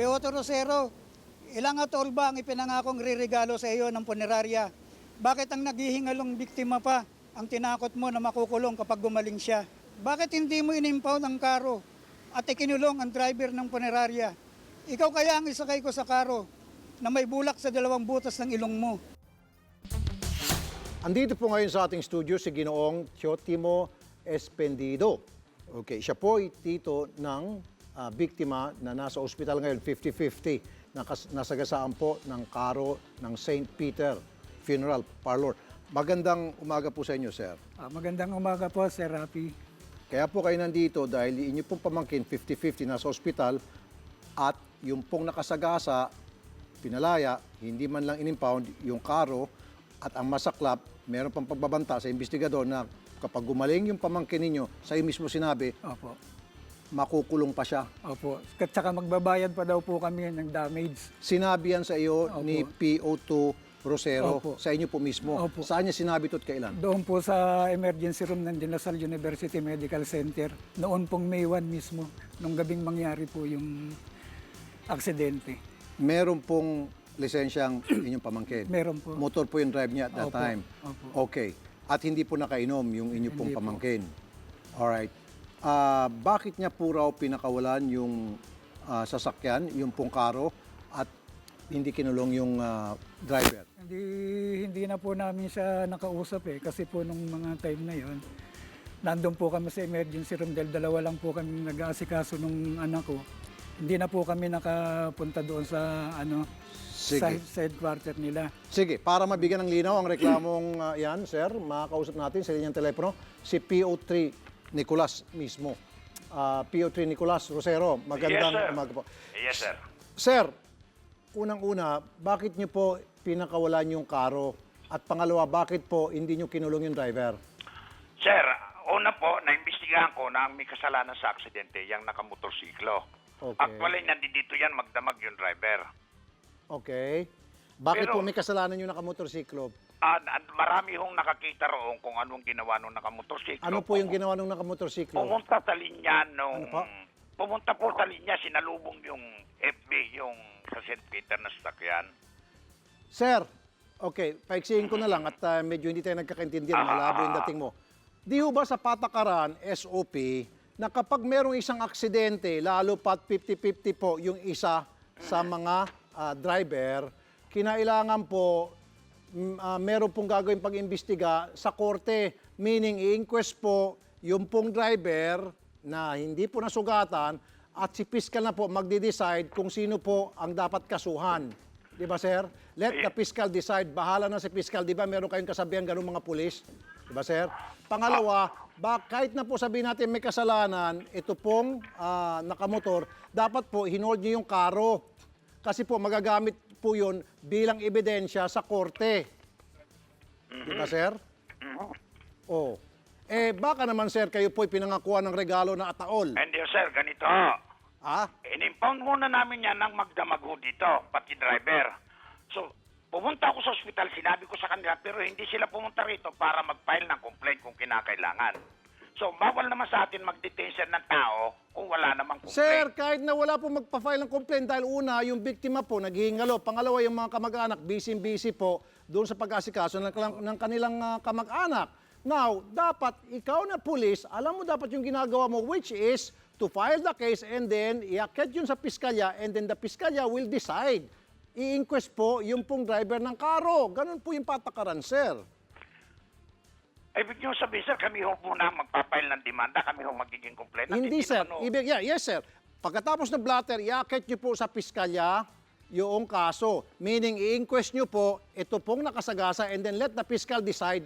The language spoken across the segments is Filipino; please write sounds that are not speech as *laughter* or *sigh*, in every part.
Piotr Rosero, ilang atol ba ang ipinangakong ririgalo sa iyo ng punerarya? Bakit ang naghihingalong biktima pa ang tinakot mo na makukulong kapag gumaling siya? Bakit hindi mo inimpound ang karo at ikinulong ang driver ng punerarya? Ikaw kaya ang isakay ko sa karo na may bulak sa dalawang butas ng ilong mo. Andito po ngayon sa ating studio si Ginoong Chiotimo Espendido. Okay, siya po ay tito ng ah, biktima na nasa ospital ngayon, 50-50, nakas- nasagasaan po ng karo ng St. Peter Funeral Parlor. Magandang umaga po sa inyo, sir. Ah, magandang umaga po, Sir Rapi. Kaya po kayo nandito dahil inyo pong pamangkin 50-50 nasa ospital at yung pong nakasagasa, pinalaya, hindi man lang inimpound yung karo at ang masaklap, meron pang pagbabanta sa investigador na kapag gumaling yung pamangkin ninyo, sa iyo mismo sinabi, Opo. Makukulong pa siya. Opo. At saka magbabayad pa daw po kami ng damage. Sinabi yan sa iyo Opo. ni PO2 Rosero, Opo. sa inyo po mismo. Opo. Saan niya sinabi ito at kailan? Doon po sa emergency room ng Dinasal University Medical Center. Noon pong May 1 mismo, nung gabing mangyari po yung aksidente. Meron pong lisensyang *clears throat* inyong pamangkin. Meron po. Motor po yung drive niya at that Opo. time. Opo. Okay. At hindi po nakainom yung inyo pong Hindi po. pamangkin. Alright. Ah, bakit niya po raw pinakawalan yung ah, sasakyan, yung pong karo, at hindi kinulong yung ah, driver? Hindi, hindi na po namin siya nakausap eh. Kasi po nung mga time na yon, nandun po kami sa emergency room dahil dalawa lang po kami nag-aasikaso nung anak ko. Hindi na po kami nakapunta doon sa ano Sige. sa headquarter nila. Sige, para mabigyan ng linaw ang reklamong ah, yan, sir, makakausap natin sa linyang telepono, si PO3 Nicolas mismo. Ah, PO3 Nicolas Rosero, magandang yes, sir. umaga po. Yes, sir. Sir, unang-una, bakit niyo po pinakawalan yung karo? At pangalawa, bakit po hindi niyo kinulong yung driver? Sir, una po, naimbestigahan ko na may kasalanan sa aksidente, yung nakamotorsiklo. Okay. Actually, nandito yan, magdamag yung driver. Okay. Bakit Pero- po may kasalanan yung nakamotorsiklo? Ah, at marami hong nakakita roon kung anong ginawa nung nakamotorsiklo. Ano po yung ginawa ng nakamotorsiklo? Pumunta sa linya nung... Ano po? Pumunta po sa linya, sinalubong yung FB, yung sa St. Peter na sasakyan. Sir, okay, paiksihin ko na lang at ah, medyo hindi tayo nagkakaintindihan, Ah. malabo yung dating mo. Di ho ba sa patakaran, SOP, na kapag merong isang aksidente, lalo pat 50-50 po yung isa sa mga ah, driver, kinailangan po ah, meron pong gagawin pag-imbestiga sa korte, meaning i-inquest po yung pong driver na hindi po nasugatan at si fiscal na po magde-decide kung sino po ang dapat kasuhan. Di ba, sir? Let the fiscal decide. Bahala na si fiscal. Di ba meron kayong kasabihan ganun mga pulis? Di ba, sir? Pangalawa, ba, kahit na po sabihin natin may kasalanan, ito pong ah, nakamotor, dapat po hinold niyo yung karo. Kasi po magagamit po yun bilang ebidensya sa korte. Di ba, sir? Oh. Eh, baka naman, sir, kayo po'y pinangakuan ng regalo na ataol. Hindi, sir, ganito. Ah? In-impound muna namin yan ng magdamago dito, pati driver. So, pumunta ako sa ospital, sinabi ko sa kanila, pero hindi sila pumunta rito para mag-file ng complaint kung kinakailangan. So, bawal naman sa atin mag-detention ng tao kung wala namang complaint. Sir, kahit na wala po magpa-file ng complaint dahil una, yung biktima po naghihingalo. Pangalawa, yung mga kamag-anak, busy-busy po doon sa pag-asikaso ng, ng kanilang ah, kamag-anak. Now, dapat ikaw na pulis, alam mo dapat yung ginagawa mo, which is to file the case and then iakyat yun sa piskalya and then the piskalya will decide. I-inquest po yung pong driver ng karo. Ganun po yung patakaran, sir. Ibig nyo sabihin, sir, kami ho muna magpapile ng demanda, kami ho magiging complainant. Hindi, sir. naman ho- Ibig, yeah, yes, sir. Pagkatapos ng blatter, iaakit nyo po sa piskalya yung kaso. Meaning, i-inquest nyo po, ito pong nakasagasa and then let the fiscal decide.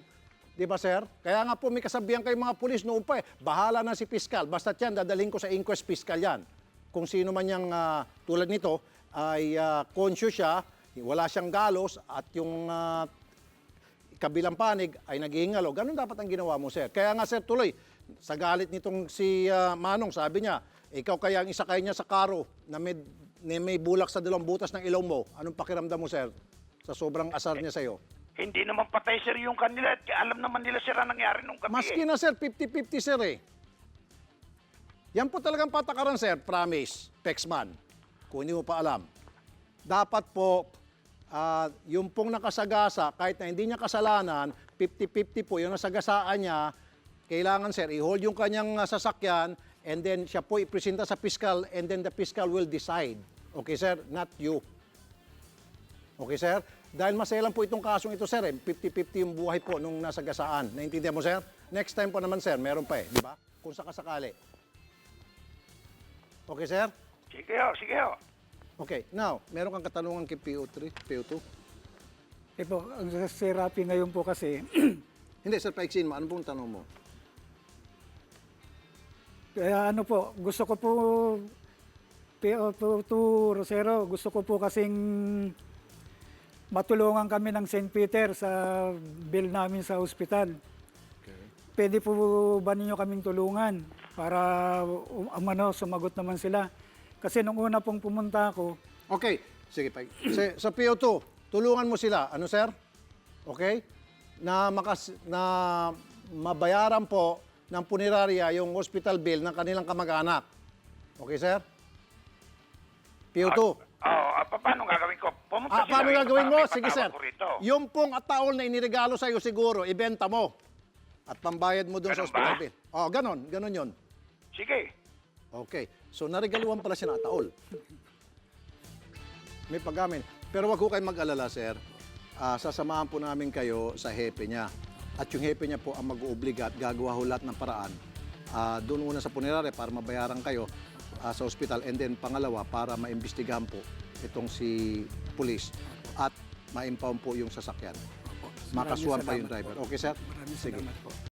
Di ba, sir? Kaya nga po may kasabihan kayo mga pulis noon pa eh, bahala na si fiscal. Basta yan, dadalhin ko sa inquest fiscal yan. Kung sino man yung ah, tulad nito, ay ah, conscious siya, wala siyang galos, at yung ah, kabilang panig ay naghihingalo. Ganun dapat ang ginawa mo, sir. Kaya nga, sir, tuloy, sa galit nitong si ah, Manong, sabi niya, ikaw kaya ang isakay niya sa karo na may, na may bulak sa dalawang butas ng ilaw mo. Anong pakiramdam mo, sir? Sa sobrang asar niya sa'yo. Hindi naman patay, sir, yung kanila. At alam naman nila, sir, ang nangyari nung gabi. Maski eh. na, sir, 50-50, sir, eh. Yan po talagang patakaran, sir. Promise, Pexman. kung hindi mo pa alam, dapat po, ah, yung pong nakasagasa, kahit na hindi niya kasalanan, 50-50 po, yung nasagasaan niya, kailangan sir, i-hold yung kanyang ah, sasakyan and then siya po ipresenta sa fiscal and then the fiscal will decide. Okay sir, not you. Okay sir? Dahil maselan po itong kasong ito sir, eh. 50-50 yung buhay po nung nasagasaan. Naintindihan mo sir? Next time po naman sir, meron pa eh, di ba? Kung sakasakali. Okay sir? Sige ho, sige ho. Okay, now, meron kang katanungan kay PO3, PO2? Eh po, ang si Rapi ngayon po kasi, *clears throat* Hindi, sir, paiksin mo. Ano pong tanong mo? kaya ano po, gusto ko po, PO to, to Rosero, gusto ko po kasing matulungan kami ng St. Peter sa bill namin sa ospital. Pwede po ba ninyo kaming tulungan para um, ano, sumagot naman sila? Kasi nung una pong pumunta ako, Okay, sige, pa. Sa, sa PO2, tulungan mo sila. Ano, sir? Okay? Na, makas, na mabayaran po ng punerarya yung hospital bill ng kanilang kamag-anak. Okay, sir? PO2. Oo, ah, pa- paano gagawin ko? Pumunta Ah, sila paano rito gagawin para mo? may Sige, sir. ko rito. Yung pong ataol na iniregalo sa'yo siguro, ibenta mo. At pambayad mo doon sa Ganun hospital ba? bill. Oh, ganon. Ganon yon. Sige. Okay. So, narigaluhan pala siya ng ataol. May paggamin. Pero wag ko kayong mag-alala, sir. Ah, sasamahan po namin kayo sa hepe niya. At yung hepe niya po ang mag-uubliga at gagawa ho lahat ng paraan. Ah, doon una sa punerarya para mabayaran kayo ah, sa ospital. And then pangalawa, para maimbestigahan po itong si police at ma-impound po yung sasakyan. Makasuhan pa yung driver. Okay, sir? Sige. salamat po.